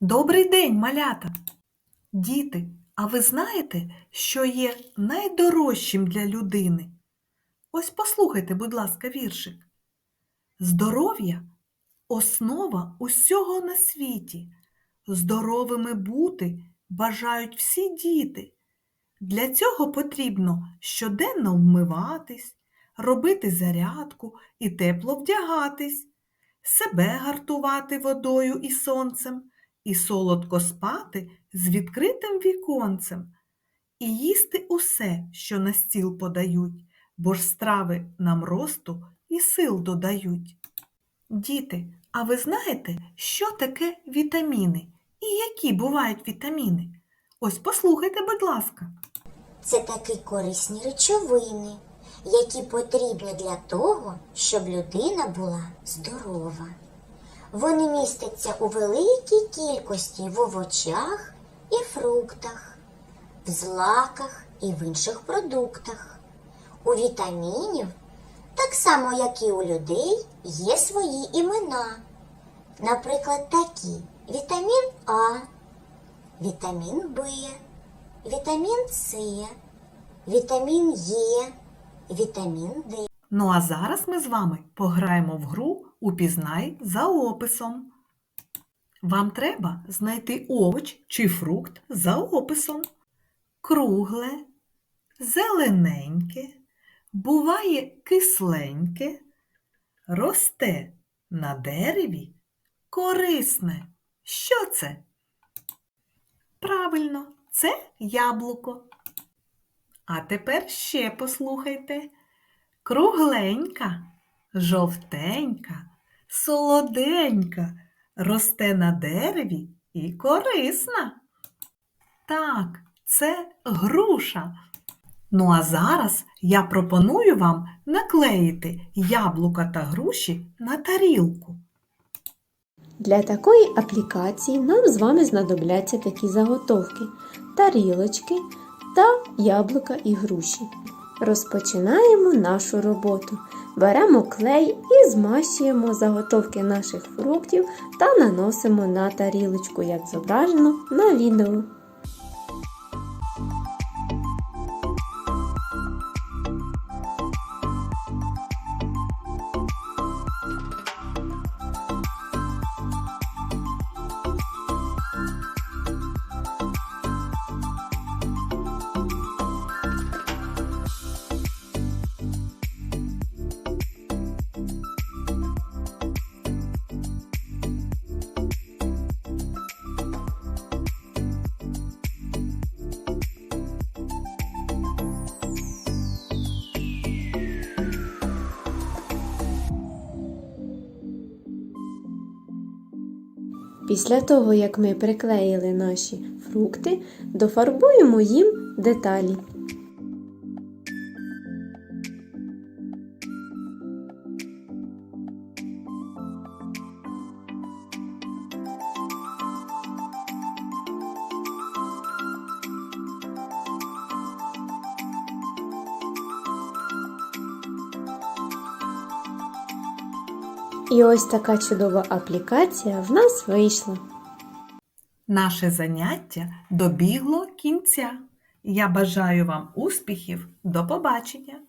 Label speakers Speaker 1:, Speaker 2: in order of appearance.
Speaker 1: Добрий день, малята! Діти, а ви знаєте, що є найдорожчим для людини? Ось послухайте, будь ласка, віршик. Здоров'я основа усього на світі. Здоровими бути бажають всі діти. Для цього потрібно щоденно вмиватись, робити зарядку і тепло вдягатись, себе гартувати водою і сонцем, і солодко спати з відкритим віконцем, і їсти усе, що на стіл подають, бо ж страви нам росту і сил додають. Діти, а ви знаєте, що таке вітаміни і які бувають вітаміни? Ось послухайте, будь ласка.
Speaker 2: Це такі корисні речовини, які потрібні для того, щоб людина була здорова. Вони містяться у великій кількості в овочах і фруктах, в злаках і в інших продуктах. У вітамінів, так само як і у людей, є свої імена. Наприклад, такі вітамін А, вітамін Б, вітамін С, вітамін Е, вітамін Д.
Speaker 1: Ну а зараз ми з вами пограємо в гру Упізнай за описом. Вам треба знайти овоч чи фрукт за описом. Кругле, зелененьке, буває кисленьке, росте на дереві, корисне. Що це? Правильно, це яблуко. А тепер ще послухайте. Кругленька, жовтенька, солоденька, росте на дереві і корисна. Так, це груша. Ну а зараз я пропоную вам наклеїти яблука та груші на тарілку.
Speaker 3: Для такої аплікації нам з вами знадобляться такі заготовки: тарілочки та яблука і груші. Розпочинаємо нашу роботу. Беремо клей і змащуємо заготовки наших фруктів та наносимо на тарілочку, як зображено на відео. Після того, як ми приклеїли наші фрукти, дофарбуємо їм деталі. І ось така чудова аплікація в нас вийшла.
Speaker 1: Наше заняття добігло кінця. Я бажаю вам успіхів. До побачення!